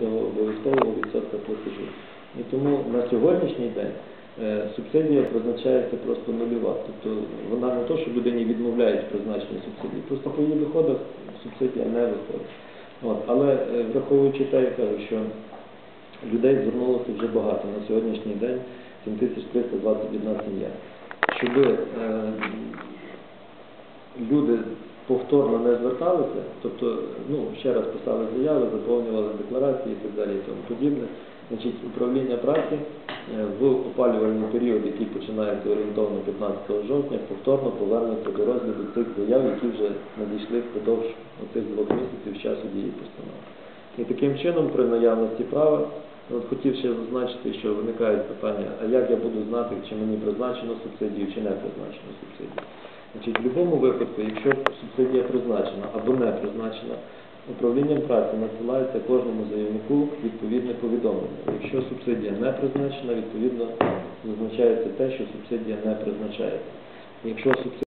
цього обов'язкового відсотка платежу. І тому на сьогоднішній день е, субсидія призначається просто нульова. Тобто вона не то, що людині відмовляють в призначенні субсидії, просто по її доходах субсидія не виходить. От, але е, враховуючи те, я кажу, що людей звернулося вже багато на сьогоднішній день 7321 сім'я. Щоб е, люди повторно не зверталися, тобто, ну, ще раз писали заяви, заповнювали декларації і так далі і тому подібне. Значить, управління праці е, в опалювальний період, який починається орієнтовно 15 жовтня, повторно повернуться до розгляду тих заяв, які вже надійшли впродовж цих двох місяців з часу дії постанови. І таким чином, при наявності права, от хотів ще зазначити, що виникають питання, а як я буду знати, чи мені призначено субсидію, чи не призначено субсидію. Значить, в будь-якому випадку, якщо субсидія призначена або не призначена, управлінням праці надсилається кожному заявнику відповідне повідомлення. Якщо субсидія не призначена, відповідно зазначається те, що субсидія не призначається. Якщо субсидія